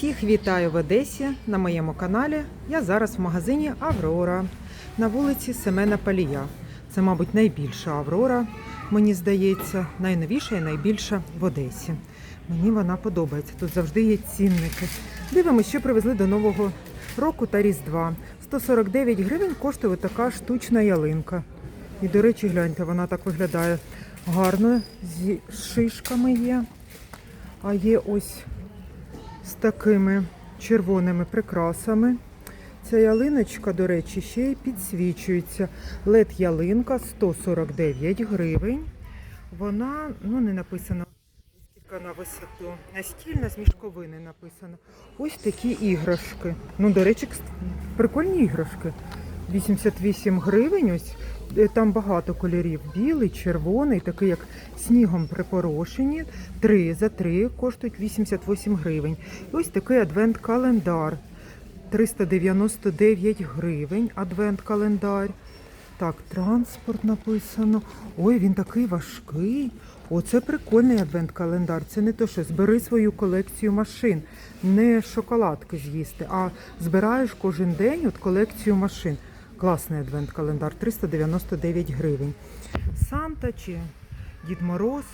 Всіх вітаю в Одесі на моєму каналі. Я зараз в магазині Аврора на вулиці Семена Палія. Це, мабуть, найбільша Аврора, мені здається, найновіша і найбільша в Одесі. Мені вона подобається. Тут завжди є цінники. Дивимося, що привезли до Нового року та Різдва. 149 гривень коштує така штучна ялинка. І, до речі, гляньте, вона так виглядає гарно, зі шишками є. А є ось з такими червоними прикрасами. Ця ялиночка, до речі, ще й підсвічується. лед ялинка 149 гривень. Вона, ну не написано скільки на висоту. Настільна з мішковини написано. Ось такі іграшки. Ну, до речі, прикольні іграшки. 88 гривень. Ось там багато кольорів. Білий, червоний, такий як снігом припорошені. Три за три коштують 88 гривень. І ось такий адвент-календар. 399 гривень адвент-календар. Так, транспорт написано. Ой, він такий важкий. Оце прикольний адвент-календар. Це не то, що збери свою колекцію машин, не шоколадки з'їсти, а збираєш кожен день от колекцію машин. Класний адвент-календар, 399 гривень. Санта чи Дід Мороз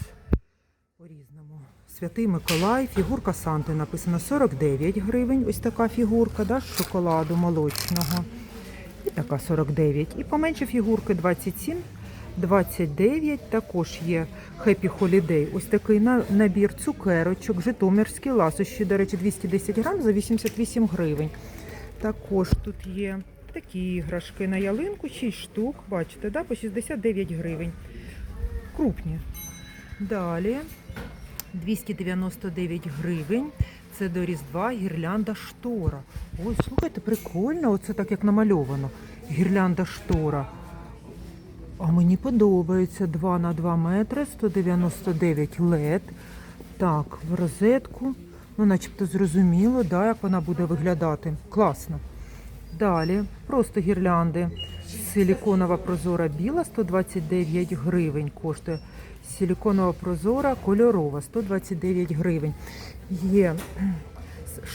по-різному. Святий Миколай, фігурка Санти написано 49 гривень. Ось така фігурка да, з шоколаду молочного. І така 49. І поменше фігурки 27, 29. Також є Happy Holiday. Ось такий набір цукерочок, житомирські ласощі, до речі, 210 грам за 88 гривень. Також тут є такі іграшки на ялинку, 6 штук, бачите, да, по 69 гривень. Крупні. Далі 299 гривень. Це до Різдва гірлянда штора. Ой, слухайте, прикольно, оце так як намальовано. Гірлянда штора. А мені подобається 2 на 2 метри, 199 лед. Так, в розетку. Ну, начебто зрозуміло, да, як вона буде виглядати. Класно. Далі просто гірлянди. Силіконова прозора біла 129 гривень коштує. Силіконова прозора кольорова 129 гривень. Є кхм,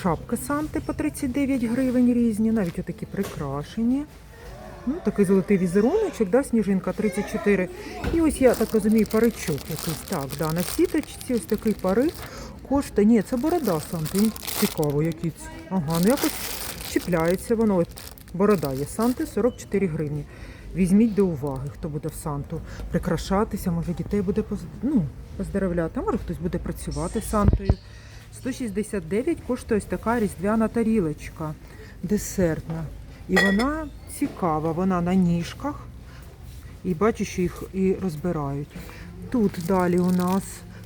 шапки Санти по 39 гривень різні, навіть отакі прикрашені. Ну, такий золотий візеруночок, да, сніжинка 34. І ось я так розумію, паричок якийсь. Так, да, на сіточці ось такий парик коштує. Ні, це борода Санти. Цікаво, який. Ага, ну якось чіпляється воно. От борода є Санти 44 гривні. Візьміть до уваги, хто буде в Санту прикрашатися, може дітей буде поз... ну, поздоровляти, а може хтось буде працювати Сантою. 169 коштує ось така різдвяна тарілочка десертна. І вона цікава, вона на ніжках. І бачу, що їх і розбирають. Тут далі у нас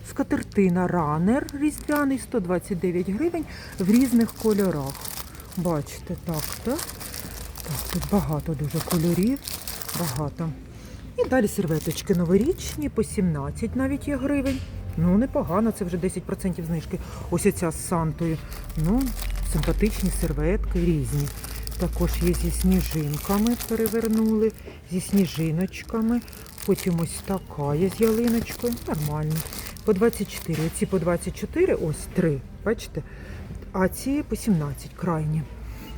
скатертина ранер різдвяний 129 гривень в різних кольорах. Бачите, так, так. Так, тут багато дуже кольорів. Багато. І далі серветочки новорічні, по 17 навіть є гривень. Ну, непогано, це вже 10% знижки. Ось оця з Сантою. Ну, симпатичні серветки різні. Також є зі сніжинками, перевернули, зі сніжиночками. Потім ось така є з ялиночкою. Нормально. По 24. Ці по 24, ось три. Бачите? А ці по 17 крайні.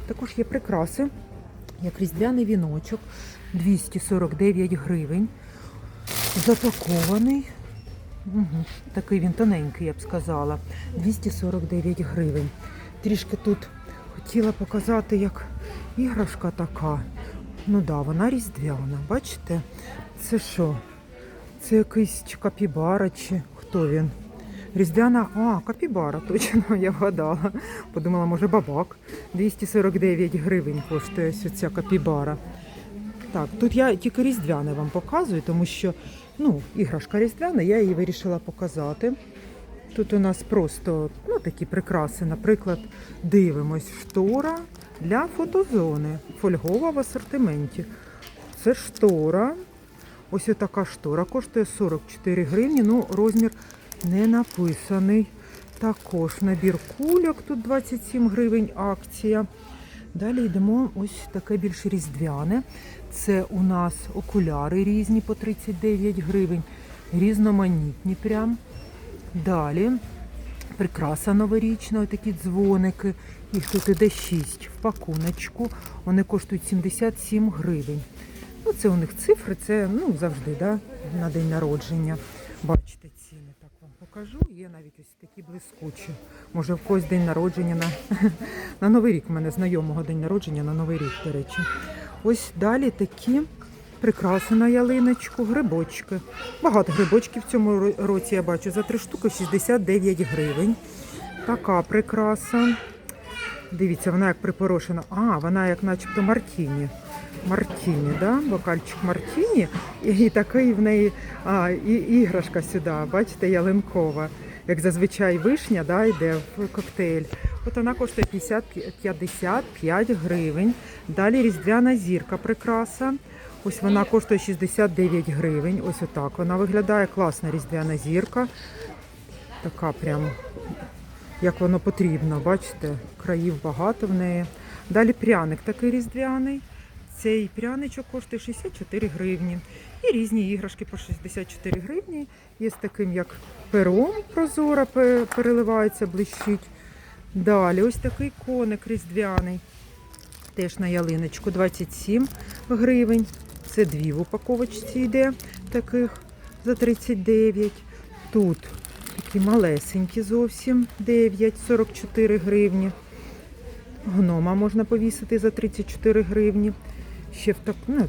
Також є прикраси, як різдвяний віночок 249 гривень. Запакований. Угу. Такий він тоненький, я б сказала. 249 гривень. Трішки тут хотіла показати, як іграшка така. Ну да, вона різдвяна. Бачите? Це що? Це якийсь капібара, чи хто він? Різдвяна, а, капібара, точно, я вгадала. Подумала, може бабак. 249 гривень коштує ось ця капібара. Так, тут я тільки різдвяне вам показую, тому що ну, іграшка різдвяна, я її вирішила показати. Тут у нас просто ну, такі прикраси, наприклад, дивимось штора для фотозони, фольгова в асортименті. Це штора. Ось така штора коштує 44 гривні, ну розмір не написаний. Також набір кульок, тут 27 гривень акція. Далі йдемо ось таке більш різдвяне. Це у нас окуляри різні по 39 гривень, різноманітні прям. Далі Прикраса новорічна, такі дзвоники. Їх тут іде 6 в пакуночку. Вони коштують 77 гривень. Ну, це у них цифри, це ну, завжди да, на день народження. Бачите ціни, так вам покажу. Є навіть ось такі блискучі. Може, в когось день народження на, на Новий рік. У мене знайомого день народження на Новий рік, до речі. Ось далі такі прикраси на ялиночку, грибочки. Багато грибочків в цьому році я бачу. За три штуки 69 гривень. Така прикраса. Дивіться, вона як припорошена. А, вона як начебто Мартіні. Мартіні, да? бокальчик Мартіні. І, такий в неї а, і, іграшка сюди, бачите, ялинкова. Як зазвичай вишня да, йде в коктейль. От вона коштує 50, 55 гривень. Далі різдвяна зірка прикраса. Ось вона коштує 69 гривень. Ось отак вона виглядає. Класна різдвяна зірка. Така прям як воно потрібно. Бачите, країв багато в неї. Далі пряник такий різдвяний. Цей пряничок коштує 64 гривні. І різні іграшки по 64 гривні. Є з таким, як пером прозора переливається, блищить. Далі ось такий коник різдвяний. Теж на ялиночку 27 гривень. Це дві в упаковочці йде таких за 39. Тут такі малесенькі зовсім 9, 44 гривні. Гнома можна повісити за 34 гривні. Ще в так, ну,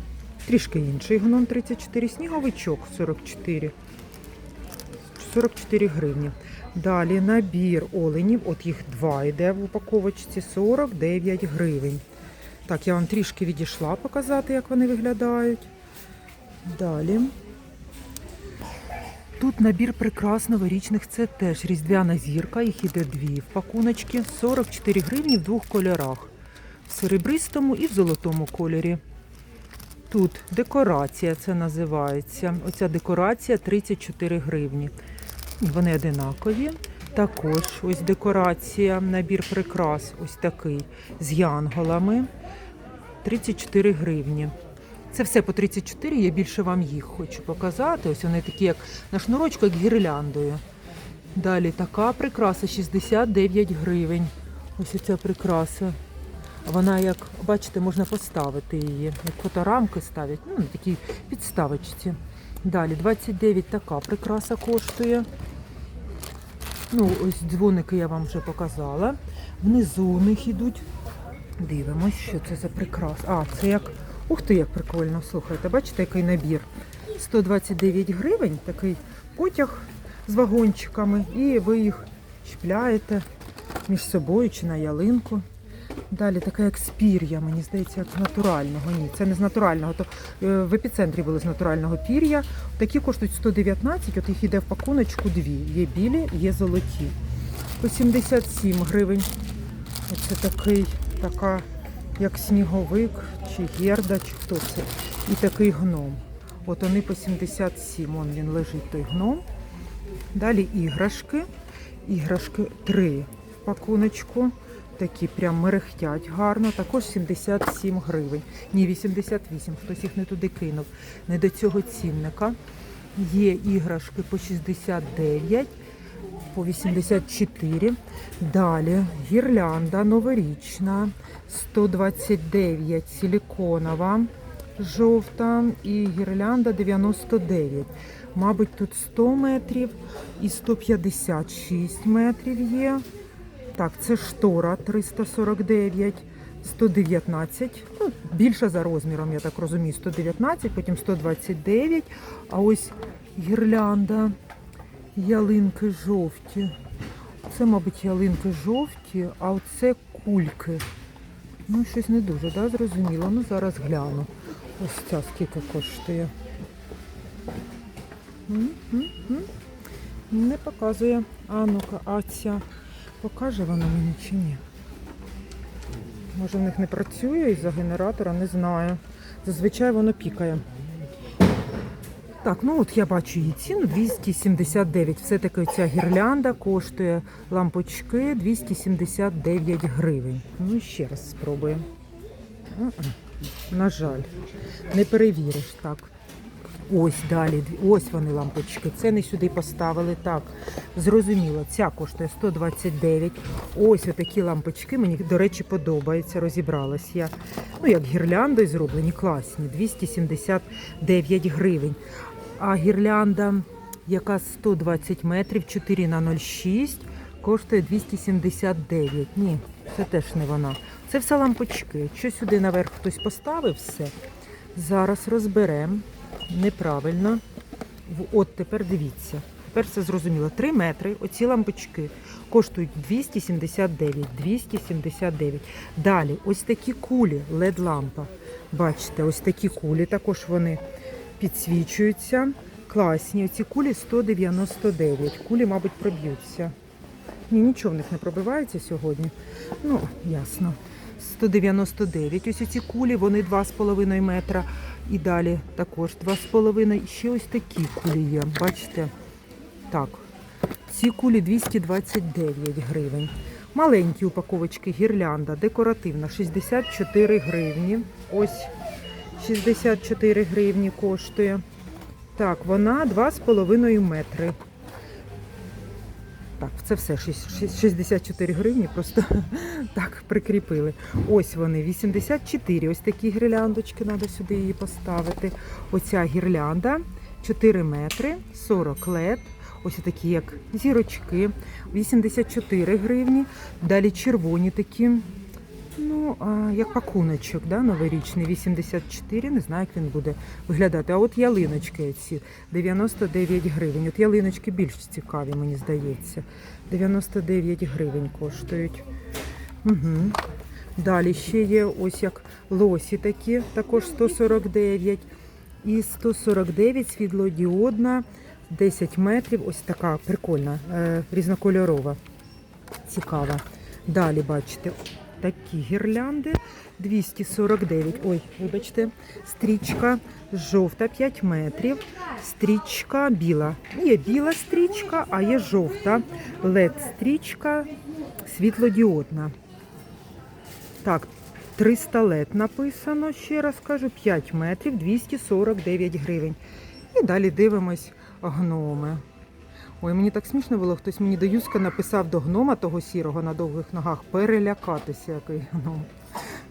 трішки інший гном 34, сніговичок 44. 44 гривні. Далі набір оленів, от їх два йде в упаковочці 49 гривень. Так, я вам трішки відійшла показати, як вони виглядають. Далі. Тут набір прикрас новорічних, це теж різдвяна зірка, їх іде дві в пакуночки, 44 гривні в двох кольорах. В серебристому і в золотому кольорі. Тут декорація це називається. Оця декорація 34 гривні. Вони одинакові. Також ось декорація, набір прикрас, ось такий з янголами. 34 гривні. Це все по 34, я більше вам їх хочу показати. Ось вони такі, як на шнурочку, як гірляндою. Далі така прикраса 69 гривень. Ось ця прикраса. Вона, як бачите, можна поставити її. Як фоторамки ставлять, ну, на такій підставочці. Далі 29 така прикраса коштує. Ну, ось дзвоники я вам вже показала. Внизу у них ідуть. Дивимось, що це за прикрас. А, це як. Ух ти, як прикольно, слухайте, бачите, який набір. 129 гривень, такий потяг з вагончиками, і ви їх чіпляєте між собою чи на ялинку. Далі така як з пір'я, мені здається, як з натурального. Ні, це не з натурального. То е, в епіцентрі були з натурального пір'я. Такі коштують 119, от їх іде в пакуночку дві. Є білі, є золоті. По 77 гривень. Оце такий, така, як сніговик, чи герда, чи хто це. І такий гном. От вони по 77, он він лежить той гном. Далі іграшки. Іграшки 3 в пакуночку. Такі прям мерехтять гарно. Також 77 гривень. Ні, 88. Хтось їх не туди кинув. Не до цього цінника. Є іграшки по 69, по 84. Далі гірлянда новорічна 129 силіконова жовта і гірлянда 99. Мабуть, тут 100 метрів і 156 метрів є. Так, це штора 349, 119. Ну, більше за розміром, я так розумію, 119, потім 129. А ось гірлянда, ялинки жовті. Це, мабуть, ялинки жовті, а оце кульки. Ну, щось не дуже, да, зрозуміло. Ну, зараз гляну. Ось ця скільки коштує. М-м-м. Не показує. А ну-ка, а ця покаже вона мені чи ні? Може в них не працює із-за генератора, не знаю. Зазвичай воно пікає. Так, ну от я бачу її ціну 279. Все-таки ця гірлянда коштує лампочки 279 гривень. Ну ще раз спробуємо. На жаль, не перевіриш так. Ось далі, ось вони лампочки. Це не сюди поставили. Так, зрозуміло, ця коштує 129. Ось отакі лампочки. Мені, до речі, подобаються. Розібралась я. Ну, як гірляндою зроблені, класні. 279 гривень. А гірлянда, яка 120 метрів, 4 на 0,6, коштує 279. Ні, це теж не вона. Це все лампочки. Якщо сюди наверх хтось поставив все, зараз розберемо. Неправильно. От тепер дивіться. Тепер все зрозуміло. 3 метри, оці лампочки коштують 279. 279. Далі, ось такі кулі, LED-лампа. Бачите, ось такі кулі, також вони підсвічуються. Класні. Оці кулі 199. Кулі, мабуть, проб'ються. Ні, нічого в них не пробивається сьогодні. Ну, ясно. 199. Ось ці кулі, вони 2,5 метра. І далі також 2,5. І ще ось такі кулі є. Бачите? Так. Ці кулі 229 гривень. Маленькі упаковочки гірлянда, декоративна, 64 гривні. Ось 64 гривні коштує. Так, вона 2,5 метри. Так, це все шість- шість- 64 гривні, просто так прикріпили. Ось вони, 84. Ось такі гірляндочки, треба сюди її поставити. Оця гірлянда 4 метри, 40 лет. Ось такі, як зірочки, 84 гривні. Далі червоні такі, ну, а, як пакуночок, да, новорічний, 84, не знаю, як він буде виглядати. А от ялиночки ці 99 гривень. От ялиночки більш цікаві, мені здається. 99 гривень коштують. Угу. Далі ще є ось як лосі такі, також 149. І 149 світлодіодна, 10 метрів. Ось така прикольна, е, різнокольорова. Цікава. Далі бачите, такі гірлянди 249. Ой, вибачте, стрічка жовта 5 метрів. Стрічка біла. Є біла стрічка, а є жовта. led стрічка світлодіодна. Так, 300 лет написано, ще раз кажу, 5 метрів, 249 гривень. І далі дивимось гноми. Ой, мені так смішно було, хтось мені до Юска написав до гнома того сірого на довгих ногах перелякатися, який гном.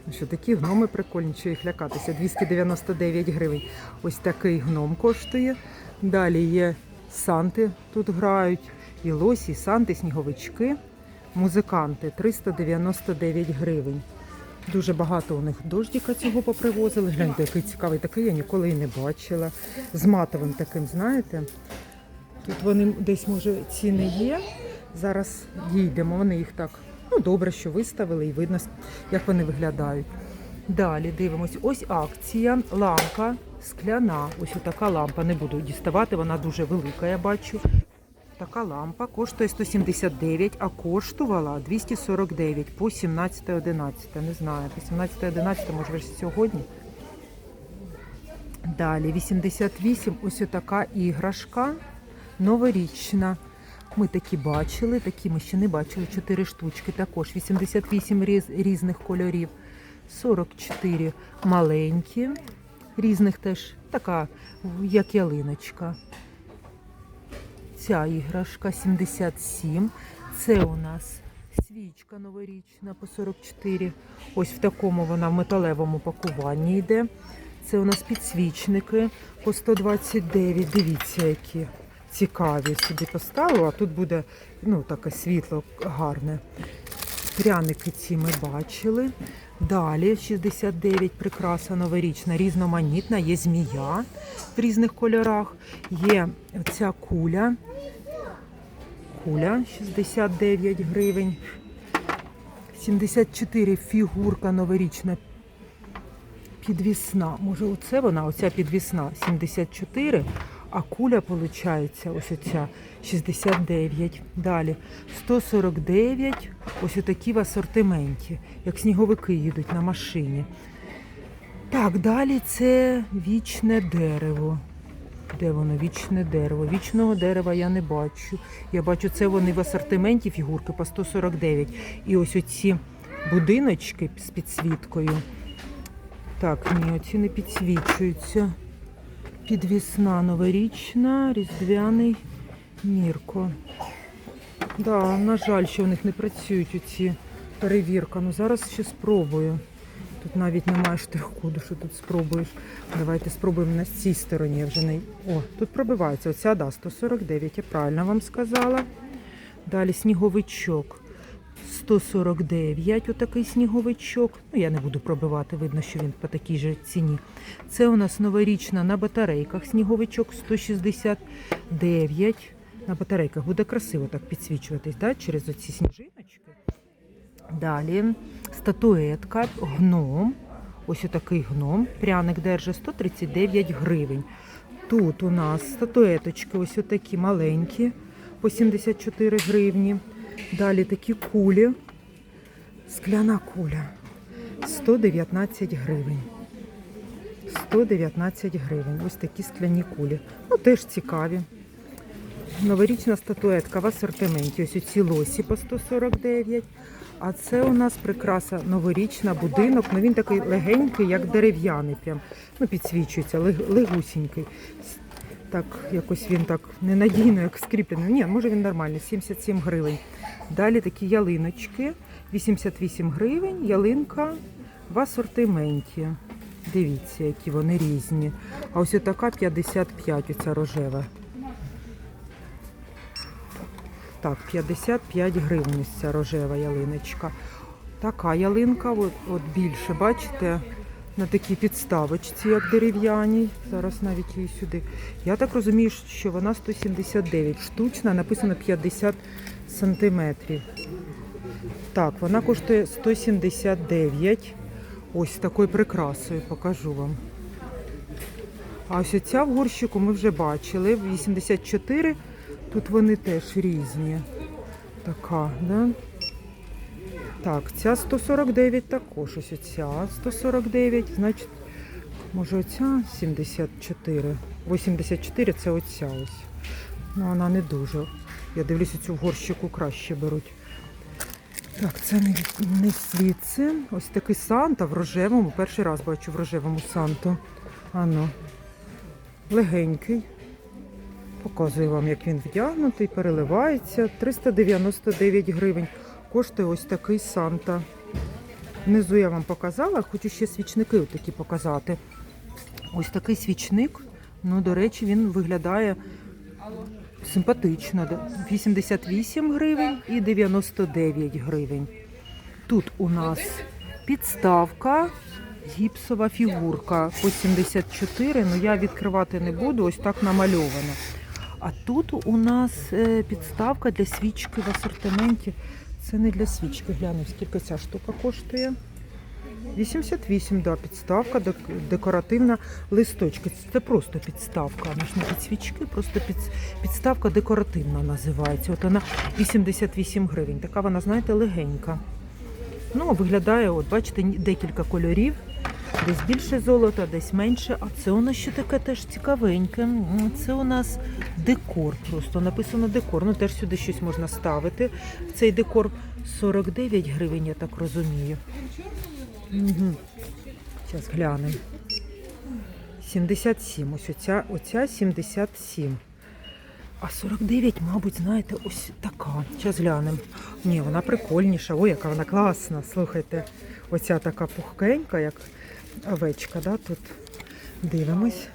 Ну Що такі гноми прикольні, що їх лякатися. 299 гривень. Ось такий гном коштує. Далі є санти тут грають, і лосі, і санти, сніговички. Музиканти 399 гривень. Дуже багато у них дождіка цього попривозили. Гляньте, який цікавий такий, я ніколи і не бачила. З матовим таким, знаєте. Тут вони десь, може, ціни є. Зараз дійдемо. Вони їх так ну, добре, що виставили, і видно, як вони виглядають. Далі дивимось. Ось акція, лампа скляна. Ось така лампа. Не буду діставати, вона дуже велика, я бачу. Така лампа коштує 179, а коштувала 249 по 17.11. Не знаю, по 17.11, може сьогодні. Далі 88, ось така іграшка новорічна. Ми такі бачили, такі ми ще не бачили. 4 штучки також. 88 різ, різних кольорів. 44 маленькі, різних теж така, як ялиночка. Ця іграшка 77. Це у нас свічка новорічна по 44. Ось в такому вона в металевому пакуванні йде. Це у нас підсвічники по 129. Дивіться, які цікаві. Сюди поставила, а тут буде ну, таке світло гарне. Пряники ці ми бачили. Далі 69 прикраса новорічна, різноманітна, є змія в різних кольорах. Є ця куля. Куля 69 гривень. 74 фігурка новорічна підвісна. Може, оце вона, оця підвісна 74, а куля, виходить, ось оця 69. Далі 149, ось отакі в асортименті, як сніговики їдуть на машині. Так, далі це вічне дерево. Де воно? Вічне дерево. Вічного дерева я не бачу. Я бачу, це вони в асортименті фігурки по 149. І ось оці будиночки з підсвіткою. Так, ні, оці не підсвічуються. Підвісна новорічна, різдвяний Мірко. Да, на жаль, що в них не працюють оці перевірка. Ну зараз ще спробую. Тут навіть немає штрих-коду, що тут спробуєш. Давайте спробуємо на цій стороні. Вже не... О, тут пробивається. Оця, да, 149, я правильно вам сказала. Далі сніговичок. 149, отакий сніговичок. Ну, я не буду пробивати, видно, що він по такій же ціні. Це у нас новорічна на батарейках сніговичок 169. На батарейках буде красиво так підсвічуватись, да, через оці сніжиночки. Далі статуетка, гном. Ось отакий гном. Пряник держить 139 гривень. Тут у нас статуеточки, ось отакі маленькі, по 74 гривні. Далі такі кулі. Скляна куля 119 гривень. 119 гривень. Ось такі скляні кулі. Ну, теж цікаві. Новорічна статуетка в асортименті. Ось ці лосі по 149. А це у нас прикраса новорічна, будинок. Ну він такий легенький, як дерев'яний. Прям ну, підсвічується, легусінький. Так, якось він так ненадійно, як скріплений. Ні, може він нормальний, 77 гривень. Далі такі ялиночки, 88 гривень, ялинка в асортименті. Дивіться, які вони різні. А ось така 55, оця рожева. Так, 55 гривень ось ця рожева ялиночка. Така ялинка, от, от більше, бачите, на такій підставочці, як дерев'яній. Зараз навіть її сюди. Я так розумію, що вона 179 штучна, написано 50 сантиметрів. Так, вона коштує 179. Ось такою прикрасою покажу вам. А ось ця в горщику ми вже бачили. 84. Тут вони теж різні. Така, да? Так, ця 149 також. Ось оця 149. Значить, може оця 74. 84 це оця ось. Ну, вона не дуже. Я дивлюся, цю в горщику краще беруть. Так, це не, не звідси. Ось такий Санта в рожевому. Перший раз бачу в рожевому Санту. Ано. Легенький. Показую вам, як він вдягнутий, переливається. 399 гривень. Коштує ось такий Санта. Внизу я вам показала, хочу ще свічники такі показати. Ось такий свічник. Ну, до речі, він виглядає симпатично. 88 гривень і 99 гривень. Тут у нас підставка, гіпсова фігурка по 74, ну я відкривати не буду, ось так намальовано. А тут у нас е, підставка для свічки в асортименті. Це не для свічки, гляну, скільки ця штука коштує. 88, да, підставка, декоративна листочки. Це просто підставка, вона ж не під свічки, просто під, підставка декоративна називається. От вона 88 гривень. Така вона, знаєте, легенька. Ну, виглядає, от бачите, декілька кольорів. Десь більше золота, десь менше. А це у нас ще таке теж цікавеньке. Це у нас декор. Просто написано декор. Ну теж сюди щось можна ставити. Цей декор 49 гривень, я так розумію. Угу. Зараз глянемо. 77. Ось оця, оця 77. А 49, мабуть, знаєте, ось така. Зараз глянемо. Ні, вона прикольніша. Ой, яка вона класна. Слухайте, оця така пухкенька, як овечка, да? тут дивимось.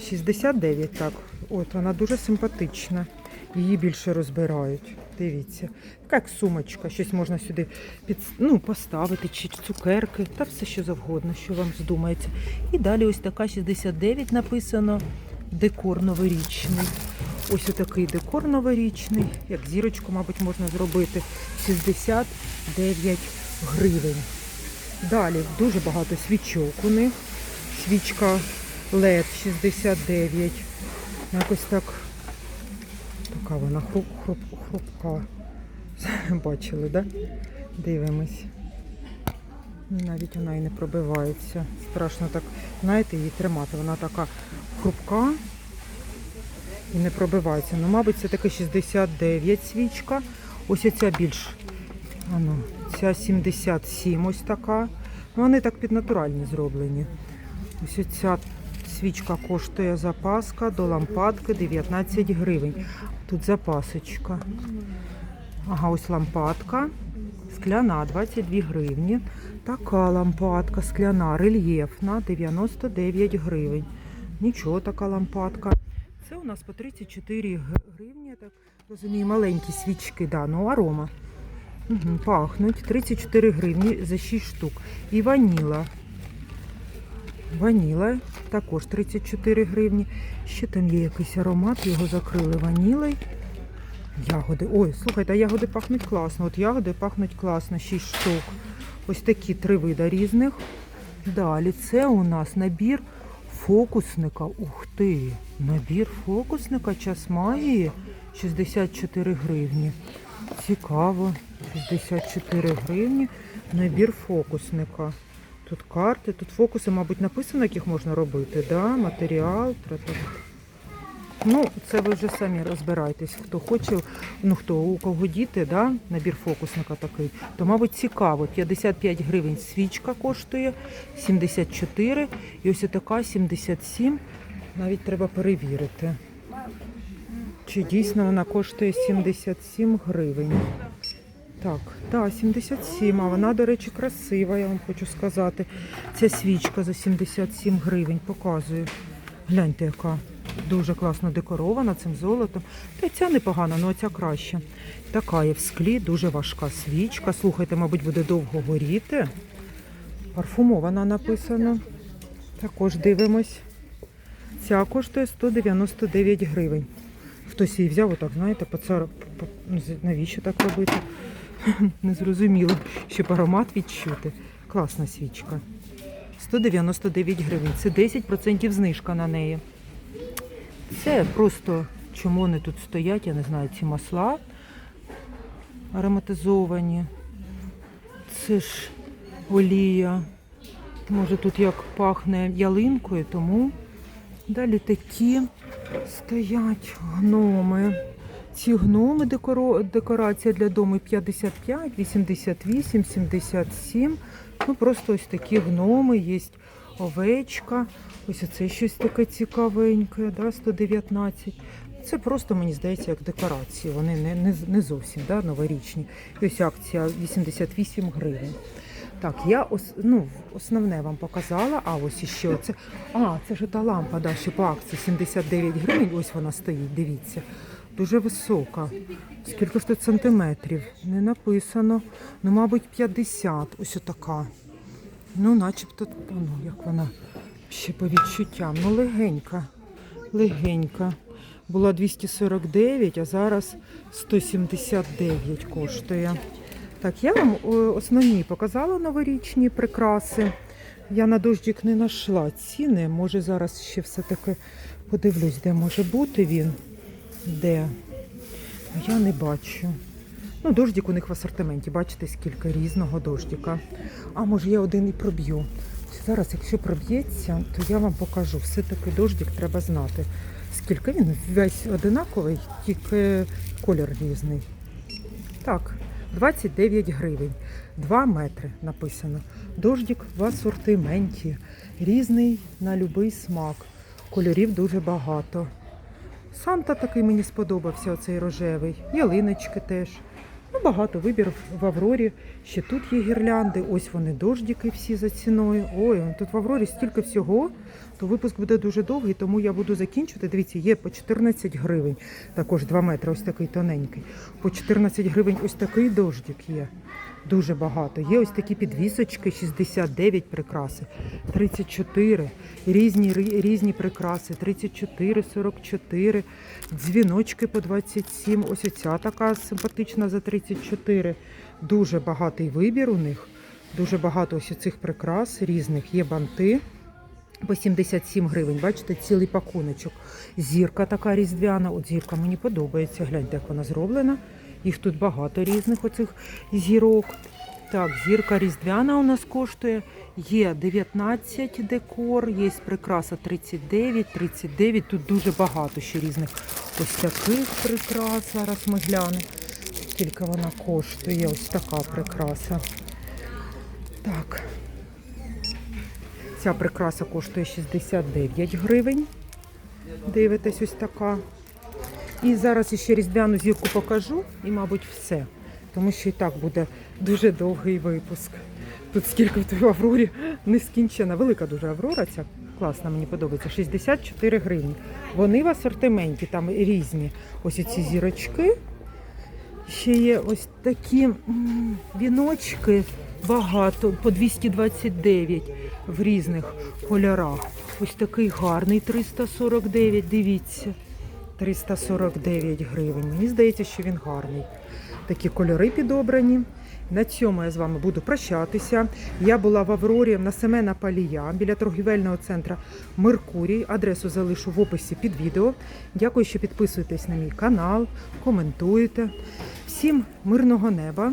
69, так. От вона дуже симпатична. Її більше розбирають. Дивіться. Така як сумочка, щось можна сюди під, ну, поставити, чи цукерки, та все що завгодно, що вам здумається. І далі ось така 69 написано. Декор новорічний. Ось отакий декор новорічний, як зірочку, мабуть, можна зробити. 69 гривень. Далі дуже багато свічок у них. Свічка LED 69. Якось так. Така вона хруп, хруп, хрупка. Бачили? Да? Дивимось. Навіть вона і не пробивається. Страшно так, знаєте, її тримати. Вона така хрупка і не пробивається. Ну, мабуть, це таке 69 свічка. Ось ця більш. Ану, ця 77 ось така. Вони так під натуральні зроблені. Ось ця свічка коштує запаска до лампадки 19 гривень. Тут запасочка. Ага, ось лампадка. Скляна 22 гривні. Така лампадка скляна, рельєфна 99 гривень. Нічого така лампадка. Це у нас по 34 гривні, я так розумію, маленькі свічки, да, ну арома. Угу, пахнуть 34 гривні за 6 штук. І ваніла. Ваніла також 34 гривні. Ще там є якийсь аромат, його закрили ванілою. Ягоди. Ой, слухайте, а ягоди пахнуть класно. От ягоди пахнуть класно, 6 штук. Ось такі три вида різних. Далі це у нас набір фокусника. Ух ти! Набір фокусника час магії 64 гривні. Цікаво. 64 гривні. Набір фокусника. Тут карти, тут фокуси, мабуть, написано, як їх можна робити. Да? Матеріал. Ну, це ви вже самі розбирайтесь. Хто хоче, ну хто у кого діти, да, набір фокусника такий, то, мабуть, цікаво. 55 гривень свічка коштує, 74 і ось така 77. Навіть треба перевірити. Чи дійсно вона коштує 77 гривень? Так, так, 77, а вона, до речі, красива, я вам хочу сказати. Ця свічка за 77 гривень показую. Гляньте, яка дуже класно декорована цим золотом. Та ця непогана, але ця краще. Така є в склі, дуже важка свічка. Слухайте, мабуть, буде довго горіти. Парфумована написано. Також дивимось. Ця коштує 199 гривень. Хтось її взяв, отак, знаєте, поцар... по- ну, навіщо так робити? Не зрозуміло, щоб аромат відчути. Класна свічка. 199 гривень. Це 10% знижка на неї. Це просто чому вони тут стоять, я не знаю, ці масла ароматизовані. Це ж олія. Може тут як пахне ялинкою, тому далі такі стоять гноми. Ці гноми декоро... декорація для дому 55, 88, 77. Ну просто ось такі гноми, є овечка. Ось оце щось таке цікавеньке, да, 119. Це просто, мені здається, як декорації. Вони не, не, не зовсім да, новорічні. Ось акція 88 гривень. Так, я ос, ну, основне вам показала, а ось іще оце. А, це ж та лампа, да, що по акції 79 гривень. Ось вона стоїть, дивіться. Дуже висока. Скільки ж тут сантиметрів? Не написано. Ну, мабуть, 50. Ось отака. Ну, начебто, ну, як вона ще по відчуттям. Ну, легенька. Легенька. Була 249, а зараз 179 коштує. Так, я вам основні показала новорічні прикраси. Я на дождик не знайшла ціни. Може зараз ще все-таки подивлюсь, де може бути він. Де? Я не бачу. Ну, дождик у них в асортименті. Бачите, скільки різного дождика. А може я один і проб'ю. Зараз, якщо проб'ється, то я вам покажу. Все-таки дождик треба знати. Скільки він весь одинаковий, тільки колір різний. Так, 29 гривень. 2 метри написано. Дождик в асортименті. Різний на будь-який смак. Кольорів дуже багато. Санта такий мені сподобався, оцей рожевий. Ялиночки теж. Ну, багато вибір в Аврорі. Ще тут є гірлянди. Ось вони дождики всі за ціною. Ой, тут в Аврорі стільки всього, то випуск буде дуже довгий, тому я буду закінчувати. Дивіться, є по 14 гривень. Також 2 метри, ось такий тоненький. По 14 гривень ось такий дождик є. Дуже багато. Є ось такі підвісочки, 69 прикраси, 34, різні, різні прикраси, 34, 44, дзвіночки по 27. Ось оця така симпатична за 34. Дуже багатий вибір у них. Дуже багато ось цих прикрас різних. Є банти. По 77 гривень, бачите, цілий пакуночок. Зірка така різдвяна. От зірка мені подобається. Гляньте, як вона зроблена. Їх тут багато різних оцих зірок. Так, зірка різдвяна у нас коштує. Є 19 декор, є прикраса 39, 39. Тут дуже багато ще різних ось таких прикрас. Зараз ми глянемо. Скільки вона коштує. Ось така прикраса. Так, Ця прикраса коштує 69 гривень. Дивитесь, ось така. І зараз ще різдвяну зірку покажу і, мабуть, все. Тому що і так буде дуже довгий випуск. Тут скільки в той Аврорі нескінчена. Велика дуже Аврора, ця класна, мені подобається. 64 гривні. Вони в асортименті, там різні. Ось ці зірочки. Ще є ось такі віночки багато, по 229 в різних кольорах. Ось такий гарний 349, дивіться. 349 гривень. Мені здається, що він гарний. Такі кольори підобрані. На цьому я з вами буду прощатися. Я була в Аврорі на Семена Палія біля торгівельного центру Меркурій. Адресу залишу в описі під відео. Дякую, що підписуєтесь на мій канал, коментуєте. Всім мирного неба.